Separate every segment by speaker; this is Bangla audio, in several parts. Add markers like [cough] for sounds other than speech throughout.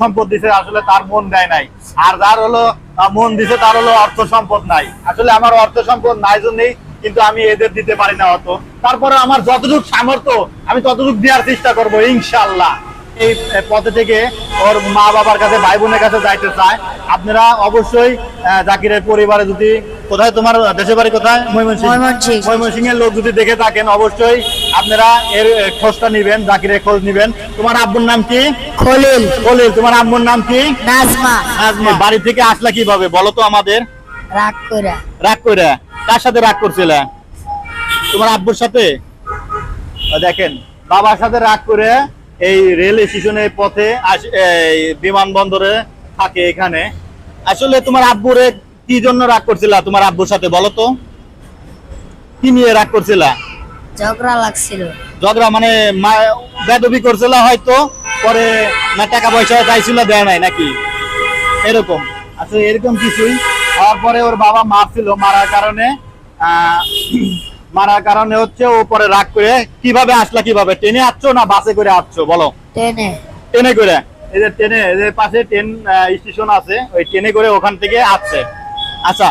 Speaker 1: সম্পদ দিছে, আসলে তার মন দেয় নাই। আর যার হলো মন দিছে, তার হলো অর্থ সম্পদ নাই। আসলে আমার অর্থ সম্পদ নাই জন্যই কিন্তু আমি এদের দিতে পারি না অত। তারপরে আমার যতটুকু সামর্থ্য, আমি ততটুকু দেওয়ার চেষ্টা করব ইনশাল্লাহ এই পথে থেকে ওর মা বাবার কাছে ভাই বোনের কাছে যাইতে চায়। আপনারা অবশ্যই জাকিরের পরিবারে যদি কোথায় তোমার দেশের বাড়ি কোথায়? ময়মনসিংহ।
Speaker 2: ময়মনসিংহ।
Speaker 1: ময়মনসিংহের লোক যদি দেখে থাকেন অবশ্যই আপনারা এর খোঁজটা নিবেন জাকিরের খোঁজ নিবেন। তোমার আব্বুর নাম কি?
Speaker 2: খলিল।
Speaker 1: খলিল তোমার আম্মুর নাম কি?
Speaker 2: নাজমা।
Speaker 1: নাজমা। বাড়ি থেকে আসলা কীভাবে বলো তো আমাদের।
Speaker 2: রাগ করে
Speaker 1: রাগ করে কার সাথে রাগ করছিলে? তোমার আব্বুর সাথে? দেখেন বাবার সাথে রাগ করে এই রেল স্টেশনের পথে বিমানবন্দরে থাকে এখানে। আসলে তোমার আব্বুরে কি জন্য রাগ করছিলা তোমার আব্বুর সাথে বলো তো? কি নিয়ে রাগ করছিলা?
Speaker 2: ঝগড়া লাগছিল।
Speaker 1: ঝগড়া মানে মা- বেদবি করছিল হয়তো পরে না টাকা পয়সা চাইছিল দেয় নাই নাকি? এরকম। আসলে এরকম কিছুই। হওয়ার পরে ওর বাবা মারছিল মারার কারণে আহ, মারার কারণে হচ্ছে ও পরে রাগ করে কীভাবে আসলা কীভাবে? ট্রেনে আসছো না বাসে করে আসছো? বলো।
Speaker 2: টেনে
Speaker 1: ট্রেনে করে। এই যে ট্রেনে এদের পাশে ট্রেন স্টেশন আছে ওই ট্রেনে করে ওখান থেকে আসছে। আচ্ছা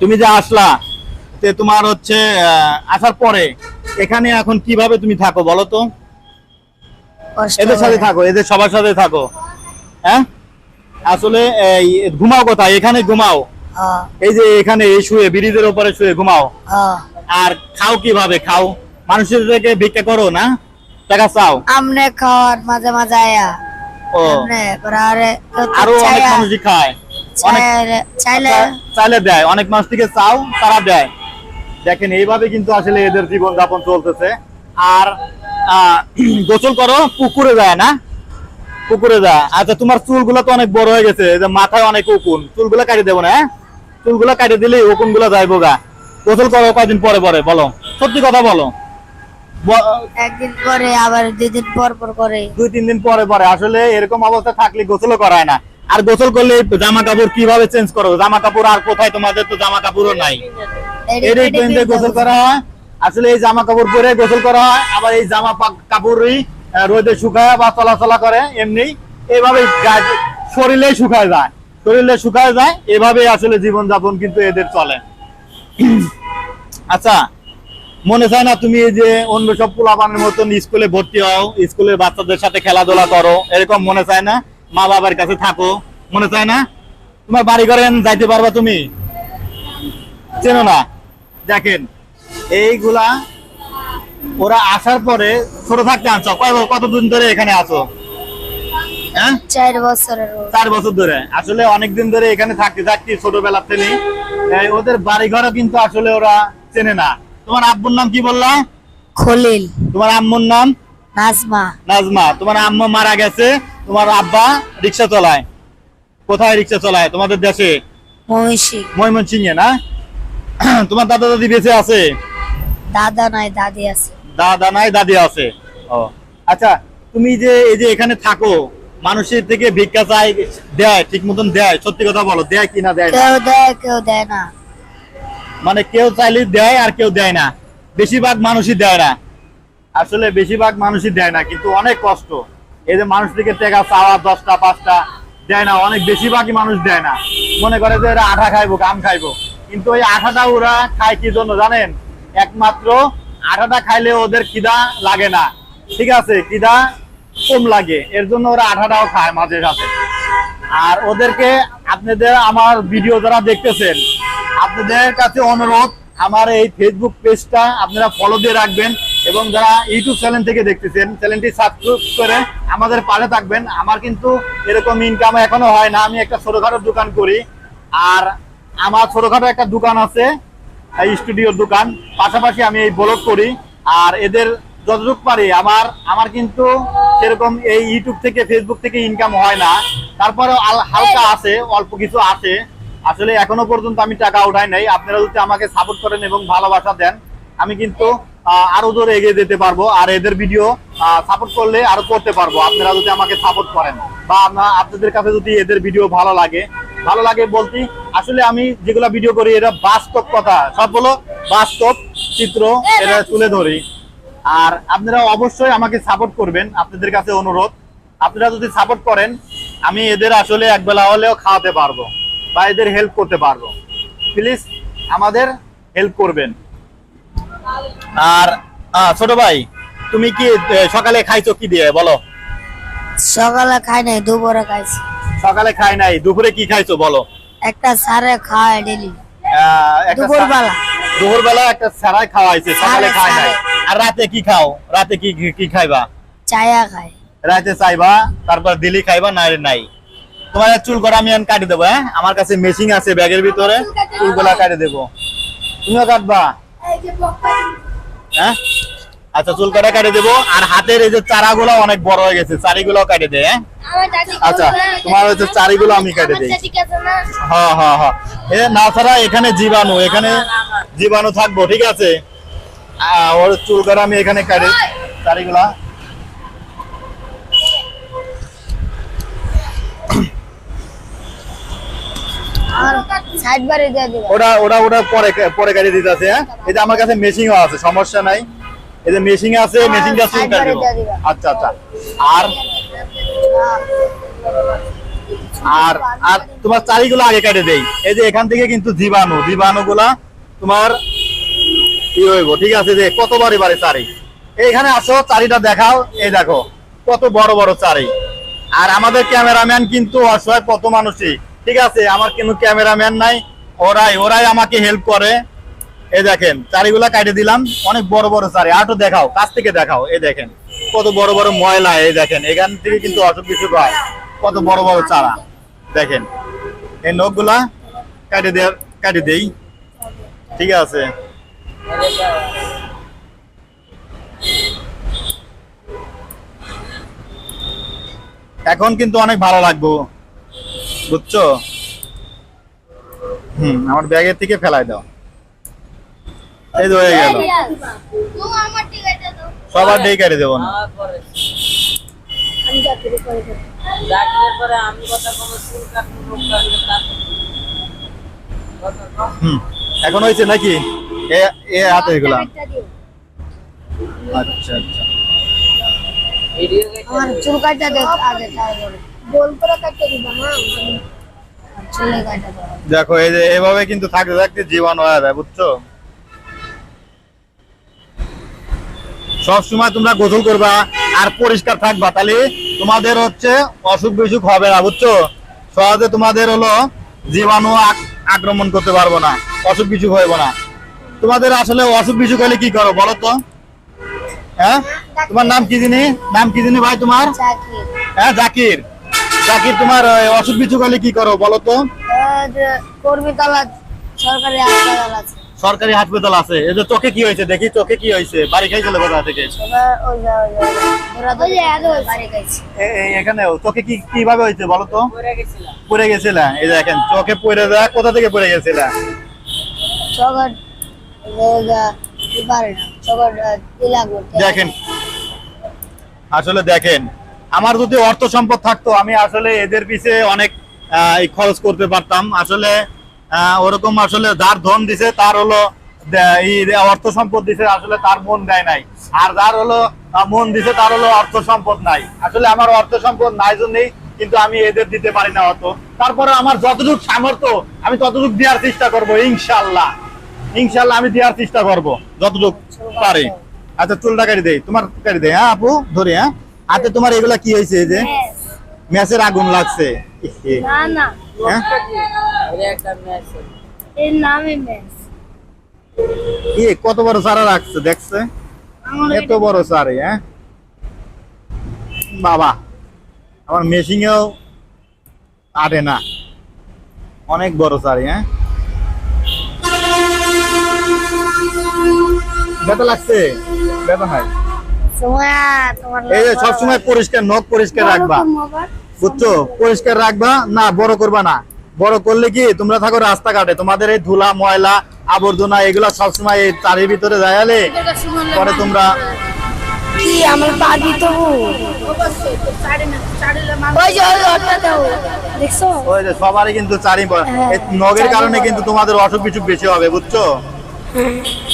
Speaker 1: তুমি যে আসলা তে তোমার হচ্ছে আসার পরে এখানে এখন কীভাবে তুমি থাকো বলো তো? এদের সাথে থাকো এদের সবার সাথে থাকো। হ্যাঁ? আসলে এই ঘুমাও কোথায়? এখানে ঘুমাও। এই যে এখানে এই শুয়ে ব্রিজের উপরে শুয়ে ঘুমাও। আর খাও কীভাবে খাও? মানুষের থেকে ভিক্ষা করো না? টাকা চাও?
Speaker 2: আমনে খাওয়ার মাঝে মাঝে আয়া।
Speaker 1: ও।
Speaker 2: আরে
Speaker 1: আরও অনেক মানুষই খায়।
Speaker 2: চাইলে চাইলে
Speaker 1: দেয়। অনেক মানুষ থেকে চাও তারা দেয়। দেখেন এইভাবে কিন্তু আসলে এদের জীবন যাপন চলতেছে। আর [clears throat] গোসল করো পুকুরে যায় না? পুকুরে যায়। আচ্ছা তোমার চুলগুলো তো অনেক বড় হয়ে গেছে। যে মাথায় অনেক উকুন। চুলগুলো কাটিয়ে দেবো না হ্যাঁ? চুলগুলো কাটিয়ে দিলেই উকুনগুলো যাইবো গা? গোসল করো কয়দিন পরে পরে বলো। সত্যি কথা বলো।
Speaker 2: একদিন পরে আবার দুই দিন পর পর করে।
Speaker 1: দুই তিন দিন পরে পরে। আসলে এরকম অবস্থা থাকলে গোসলও করায় না। আর গোসল করলে জামা কাপড় কীভাবে চেঞ্জ করো? জামা কাপড় আর কোথায়? তোমাদের তো জামা কাপড়ও নাই গোসল করা হয়। আসলে এই জামা কাপড় পরে গোসল করা হয় আবার এই জামা কাপড়ই রোদে শুকায় বা চলাচলা করে এমনি। এইভাবে শরীরে শুকায় যায়। শরীরে শুকায় যায় এভাবে আসলে জীবন যাপন কিন্তু এদের চলে। আচ্ছা মনে চায় না তুমি এই যে অন্য সব পোলাপানের মতন স্কুলে ভর্তি হও, স্কুলের বাচ্চাদের সাথে খেলাধুলা করো, এরকম মনে চায় না? মা বাবার কাছে থাকো, মনে চায় না? তোমার বাড়ি ঘরে যাইতে পারবা তুমি? চেনো না? দেখেন, এইগুলা ওরা আসার পরে ছোট থাকতে আনছো। কয়- কতদিন ধরে এখানে আছো? হ্যাঁ?
Speaker 2: চার
Speaker 1: বছর ধরে। আসলে অনেকদিন ধরে এখানে থাকতে থাকতে ছোটবেলা থেকে ওদের বাড়ি ঘরও কিন্তু আসলে ওরা চেনে না। তোমার আব্বুর নাম কি বললা?
Speaker 2: খলিল।
Speaker 1: তোমার আম্মুর নাম?
Speaker 2: নাজমা।
Speaker 1: নাজমা। তোমার আম্মু মারা গেছে তোমার আব্বা রিক্সা চলায়। কোথায় রিক্সা চলায়? তোমাদের দেশে? ময়মনসিংহে না? [clears throat] তোমার দাদা দাদি বেঁচে আছে?
Speaker 2: দাদা নাই দাদি আছে।
Speaker 1: দাদা নাই দাদি আছে। ও আচ্ছা তুমি যে এই যে এখানে থাকো মানুষের থেকে ভিক্ষা চাই দেয় ঠিক মতন দেয়। সত্যি কথা বলো দেয় কিনা দেয় না?
Speaker 2: কেউ দেয় কেউ দেয় না।
Speaker 1: মানে কেউ চাইলে দেয় আর কেউ দেয় না। বেশিরভাগ মানুষই দেয় না। আসলে বেশিরভাগ মানুষই দেয় না কিন্তু অনেক কষ্ট। এই যে মানুষ থেকে টাকা চাওয়া দশটা পাঁচটা দেয় না অনেক বেশিরভাগই মানুষ দেয় না। মনে করে যে এরা আঠা খাইবো গাম খাইবো। কিন্তু ওই আঠাটা ওরা খায় কি জন্য জানেন? একমাত্র আঠাটা খাইলে ওদের খিদা লাগে না। ঠিক আছে খিদা কম লাগে। এর জন্য ওরা আঠাটাও খায় মাঝে সাথে আর ওদেরকে আপনাদের আমার ভিডিও যারা দেখতেছেন, আপনাদের কাছে অনুরোধ, আমার এই ফেসবুক পেজটা আপনারা ফলো দিয়ে রাখবেন এবং যারা ইউটিউব চ্যানেল থেকে দেখতেছেন চ্যানেলটি সাবস্ক্রাইব করে আমাদের পাশে থাকবেন। আমার কিন্তু এরকম ইনকাম এখনও হয় না, আমি একটা ছোটখাটো দোকান করি। আর আমার ছোটখাটো একটা দোকান আছে, এই স্টুডিওর দোকান। পাশাপাশি আমি এই ব্লগ করি। আর এদের যতটুকু পারি, আমার আমার কিন্তু সেরকম এই ইউটিউব থেকে ফেসবুক থেকে ইনকাম হয় না। তারপরে হালকা আছে অল্প কিছু আছে। আসলে এখনও পর্যন্ত আমি টাকা উঠাই নাই। আপনারা যদি আমাকে সাপোর্ট করেন এবং ভালোবাসা দেন আমি কিন্তু আরও দূরে এগিয়ে যেতে পারব। আর এদের ভিডিও সাপোর্ট করলে আরও করতে পারব। আপনারা যদি আমাকে সাপোর্ট করেন বা আপনাদের কাছে যদি এদের ভিডিও ভালো লাগে ভালো লাগে বলতে আসলে আমি যেগুলা ভিডিও করি এটা বাস্তব কথা। সব হলো বাস্তব চিত্র এটা তুলে ধরি। আর আপনারা অবশ্যই আমাকে সাপোর্ট করবেন। আপনাদের কাছে অনুরোধ। আপনারা যদি সাপোর্ট করেন আমি এদের আসলে একবেলা হলেও খাওয়াতে পারব বা এদের হেল্প করতে পারব। প্লিজ আমাদের হেল্প করবেন। আর ছোট ভাই তুমি কি সকালে খাইছো কি দিয়ে? বলো।
Speaker 2: সকালে খাই নাই দুপুরে খাইছি।
Speaker 1: সকালে খাই নাই দুপুরে কি খাইছো? বলো।
Speaker 2: একটা সারে খাওয়াই ডেলি দুপুরবেলা।
Speaker 1: দুপুরবেলা একটা সারাই খাওয়াইছে সকালে খাই নাই। আর রাতে কি খাও? রাতে কি কি- খাইবা?
Speaker 2: চায়া খাই।
Speaker 1: রাতে চাইবা তারপর দিলি খাইবা না নাই। তোমার চুল করা আমি কাটি দেবো হ্যাঁ? আমার কাছে মেশিন আছে ব্যাগের ভিতরে চুলগুলা কাটি দেবো। তুমিও কাটবা? হ্যাঁ? আচ্ছা চুল কাটা কাটে দেবো আর হাতের এই যে চারাগুলো অনেক বড় হয়ে গেছে চারিগুলো কাটে দে হ্যাঁ? আচ্ছা তোমার হচ্ছে চারিগুলো আমি কেটে দিই। হ্যাঁ হ্যাঁ হ্যাঁ। এ না ছাড়া এখানে জীবাণু এখানে জীবাণু থাকব ঠিক আছে? ওর চুল আমি এখানে কাটে।
Speaker 2: দিয়ে
Speaker 1: ওটা ওটা ওটা পরে পরে দিতে আছে হ্যাঁ? এই আমার কাছে মেশিনও আছে সমস্যা নাই। এই যে মেশিন আছে মেশিনটা চুল
Speaker 2: দিয়ে।
Speaker 1: আচ্ছা আচ্ছা। আর আর আর তোমার চারিগুলো আগে কেটে দেই। এই যে এখান থেকে কিন্তু জীবাণু জীবাণু গুলা তোমার ই হইব? ঠিক আছে যে কত বাড়ি বাড়ি চারি? এইখানে আসো, চারিটা দেখাও। এই দেখো, কত বড় বড় চারি। আর আমাদের ক্যামেরাম্যান কিন্তু অসহায় কত মানুষই। ঠিক আছে, আমার কিন্তু ক্যামেরাম্যান নাই। ওরাই ওরাই আমাকে হেল্প করে। এই দেখেন, চারিগুলা কাটে দিলাম। অনেক বড় বড় চারি। আটো দেখাও, কাছ থেকে দেখাও। এই দেখেন, কত বড় বড় ময়লা। এই দেখেন, এখান থেকে কিন্তু অসুখ বিসুখ হয়। কত বড় বড় চারা। দেখেন, এই নখগুলা কাটে দেওয়ার কাটে দেই। ঠিক আছে। এখন কিন্তু অনেক ভালো লাগবো। বুঝছ? হুম, আমার ব্যাগের থেকে ফেলাই দাও। এই হয়ে গেল। সবার ডেই কেটে দেবো না। এখন হয়েছে নাকি? এ এ হাতে এগুলা? আচ্ছা আচ্ছা।
Speaker 2: আমার চুল কাটা দে আগে তারপরে গোল করে কাটতে দিবা না চুলে কাটা
Speaker 1: দেখো এই যে এভাবে কিন্তু থাকতে থাকতে জীবাণু হয়ে যায় বুঝছ? সব সময় তোমরা গোসল করবা আর পরিষ্কার থাকবা তাহলে তোমাদের হচ্ছে অসুখ বিসুখ হবে না বুঝছ? সহজে তোমাদের হলো জীবাণু আক্রমণ করতে পারব না অসুখ বিসুখ হইব না। তোমাদের আসলে অসুখ বিসুখ হলে কি করো বলো তো? হ্যাঁ? তোমার নাম কি জিনি? নাম কি জিনি ভাই তোমার? হ্যাঁ জাকির। জাকির, তোমার অসুখ বিসুখ হলে কি করো বলো তো?
Speaker 2: সরকারি হাসপাতাল আছে।
Speaker 1: এই যে চোখে কি হয়েছে দেখি, চোখে কি হয়েছে? বাড়ি খাইছিল কোথা থেকে?
Speaker 2: যে যে
Speaker 1: এখানে চোখে কি, কীভাবে হয়েছে বলো তো? পড়ে গেছিল। এই দেখেন, চোখে পড়ে দেয় কোথা থেকে পড়ে গেছিল? দেখেন, আসলে দেখেন, আমার যদি অর্থ সম্পদ থাকতো, আমি আসলে এদের পিছে অনেক খরচ করতে পারতাম। আসলে ওরকম আসলে যার ধন দিছে, তার হলো অর্থ সম্পদ দিছে, আসলে তার মন দেয় নাই। আর যার হলো মন দিছে, তার হলো অর্থ সম্পদ নাই। আসলে আমার অর্থ সম্পদ নাই জন্যই কিন্তু আমি এদের দিতে পারি না অত। তারপরে আমার যতটুকু সামর্থ্য, আমি ততটুকু দেওয়ার চেষ্টা করব ইনশাল্লাহ ইনশাল্লাহ আমি দেওয়ার চেষ্টা করব যতটুকু পারি। আচ্ছা চুলটা কাটি দেয় তোমার কাটি দেয় হ্যাঁ আপু? ধরে হ্যাঁ? হাতে তোমার এগুলা কি হয়েছে যে? ম্যাচের আগুন লাগছে। ইহে,
Speaker 2: না না
Speaker 1: হ্যাঁ?
Speaker 3: ওরে একটা ম্যাচ
Speaker 2: এর নামে মেস
Speaker 1: কি কত বড় চারা রাখছে দেখছে? এত বড় চারে হ্যাঁ? বাবা আমার মেশিনেও আটে না। অনেক বড় চারি হ্যাঁ? ব্যথা লাগছে? ব্যথা নাই? এই যে সবসময় পরিষ্কার নখ পরিষ্কার রাখবা। বুঝছ? পরিষ্কার রাখবা না বড় করবা না। বড় করলে কি তোমরা থাকো রাস্তাঘাটে। তোমাদের এই ধুলা ময়লা আবর্জনা এগুলা সবসময় এই ভিতরে পরে তোমরা
Speaker 2: কি আমার পা দিত ওই যে
Speaker 1: সবারই কিন্তু চারি ব- নখের কারণে কিন্তু তোমাদের অসুখ বিসুখ বেশি হবে বুঝছ?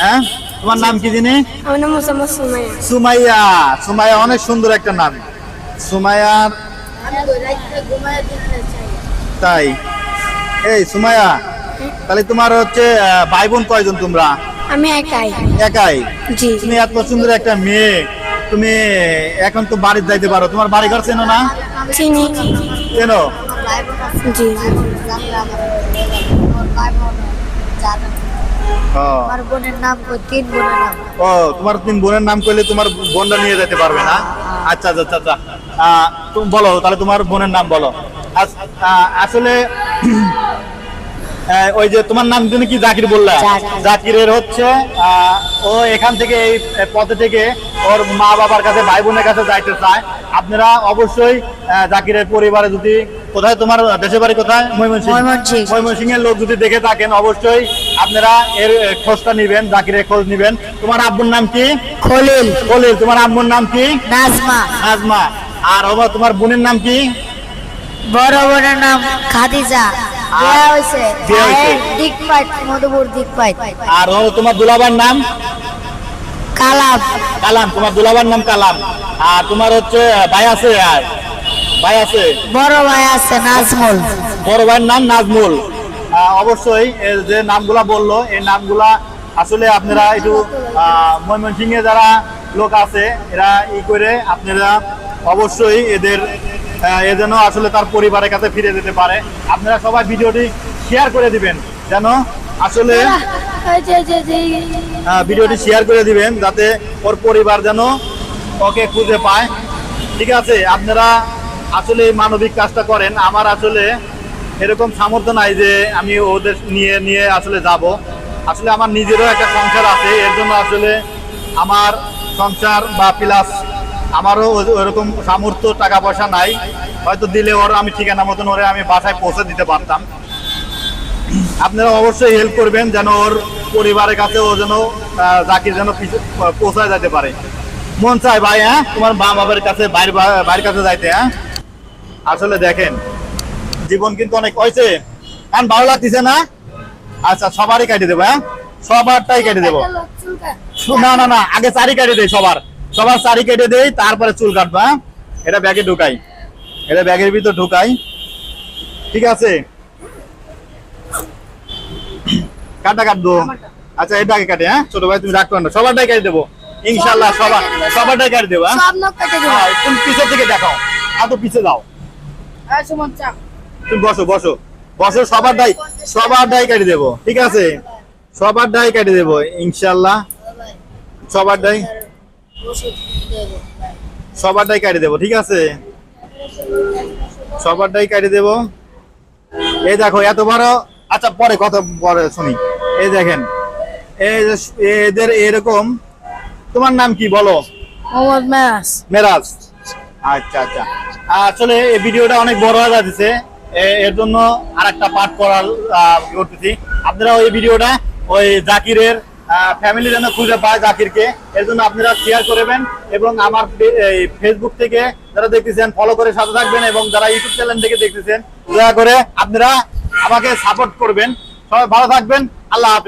Speaker 1: হ্যাঁ? তোমার নাম কি জিনি
Speaker 2: আমার নাম মোসাম্মদ সুমাইয়া
Speaker 1: সুমাইয়া সুমাইয়া অনেক সুন্দর একটা নাম
Speaker 2: চাই
Speaker 1: তাই এই সুমাইয়া তাহলে তোমার হচ্ছে ভাই বোন কয়জন তোমরা
Speaker 2: আমি একাই
Speaker 1: একাই
Speaker 2: জি
Speaker 1: তুমি এত সুন্দর একটা মেয়ে তুমি এখন তো বাড়ির যাইতে পারো তোমার বাড়ি ঘর চেনো না
Speaker 2: চিনি
Speaker 1: চেনো
Speaker 2: জি আমার বোনের নাম তিন বোনের নাম।
Speaker 1: ও তোমার তিন বোনের নাম করলে তোমার নিয়ে যেতে পারবে না? আচ্ছা আচ্ছা আচ্ছা, আচ্ছা। তুমি বলো তাহলে তোমার বোনের নাম বলো। আসলে ওই যে তোমার নাম তুমি কি জাকির বললা?
Speaker 2: জাকির।
Speaker 1: জাকিরের হচ্ছে আহ, ও এখান থেকে এই পথে থেকে ওর মা বাবার কাছে ভাই বোনের কাছে যাইতে চায়। আপনারা অবশ্যই জাকিরের পরিবারে যদি কোথায় তোমার দেশের বাড়ি কোথায়? ময়মনসিংহ।
Speaker 2: ময়মনসিংহ।
Speaker 1: ময়মনসিংহের লোক যদি দেখে থাকেন অবশ্যই আপনারা এর খোঁজটা নিবেন জাকিরের খোঁজ নিবেন। তোমার আব্বুর নাম কি?
Speaker 2: খলিল।
Speaker 1: খলিল। তোমার আম্মুর নাম কি?
Speaker 2: নাজমা।
Speaker 1: নাজমা। আর ওবা তোমার বোনের নাম কি?
Speaker 2: বড় বোনের নাম খাদিজা।
Speaker 1: আর তোমার দুলাবার নাম?
Speaker 2: কালাম।
Speaker 1: কালাম। তোমার দুলাবার নাম কালাম। আর তোমার হচ্ছে ভাই আছে আর? ভাই আছে?
Speaker 2: বড় ভাই আছে নাজমুল।
Speaker 1: বড় ভাইয়ের নাম নাজমুল। অবশ্যই যে নামগুলা বলল এই নামগুলা আসলে আপনারা একটু ময়মনসিংহ যারা লোক আছে এরা ই করে আপনারা অবশ্যই এদের এ যেন আসলে তার পরিবারের কাছে ফিরে যেতে পারে। আপনারা সবাই ভিডিওটি শেয়ার করে দিবেন যেন আসলে ভিডিওটি শেয়ার করে দিবেন যাতে ওর পরিবার যেন ওকে খুঁজে পায়। ঠিক আছে আপনারা আসলে এই মানবিক কাজটা করেন। আমার আসলে এরকম সামর্থ্য নাই যে আমি ওদের নিয়ে নিয়ে আসলে যাব। আসলে আমার নিজেরও একটা সংসার আছে, এর জন্য আসলে আমার সংসার বা প্লাস আমারও ওইরকম সামর্থ্য টাকা পয়সা নাই। হয়তো দিলে ওর আমি ঠিকানা মতন ওরে আমি বাসায় পৌঁছে দিতে পারতাম। আপনারা অবশ্যই হেল্প করবেন যেন ওর পরিবারের কাছে ও যেন জাকির যেন পিছে- পৌঁছায় যেতে পারে। মন চায় ভাই হ্যাঁ? তোমার মা বাবার কাছে বাইরে বাইরের কাছে যাইতে হ্যাঁ? আসলে দেখেন জীবন কিন্তু অনেক হয়েছে। কারণ ভালো লাগতেছে না? আচ্ছা সবারই কেটে দেবো হ্যাঁ? সবারটাই কেটে দেবো। না না না আগে চারি কেটে দেই সবার। সবার চারি কেটে দেই তারপরে চুল কাটবা হ্যাঁ? এটা ব্যাগে ঢুকাই। এটা ব্যাগের ভিতর ঢুকাই। ঠিক আছে? কাটা কাটবো। আচ্ছা এটা আগে কাটে হ্যাঁ? ছোট ভাই তুমি রাখতে না। সবারটাই কেটে দেবো। ইনশাল্লাহ সবার সবারটাই কেটে দেবো হ্যাঁ? হ্যাঁ, তুমি পিছের থেকে দেখাও। এত পিছে দাও তুমি বসো বসো। বসো সবারটাই সবারটাই কেটে দেবো ঠিক আছে? কেটে দেবো ইনশাল্লাহ কেটে দেবো ঠিক আছে? কেটে দেবো। এই দেখো এত বড় আচ্ছা পরে কত পরে শুনি। এই দেখেন এই যে এদের এরকম তোমার নাম কি বলো?
Speaker 2: মোহাম্মদ মেরাজ।
Speaker 1: মেরাজ। আচ্ছা আচ্ছা। আসলে এই ভিডিওটা অনেক বড় হয়ে যাচ্ছে। এর জন্য আর একটা পাঠ করার আপনারা ওই ভিডিওটা ওই জাকিরের ফ্যামিলি যেন খুঁজে পায় জাকিরকে, এর জন্য আপনারা শেয়ার করবেন এবং আমার ফেসবুক থেকে যারা দেখতেছেন ফলো করে সাথে থাকবেন এবং যারা ইউটিউব চ্যানেল থেকে দেখতেছেন, দয়া করে আপনারা আমাকে সাপোর্ট করবেন। সবাই ভালো থাকবেন। আল্লাহ হাফেজ।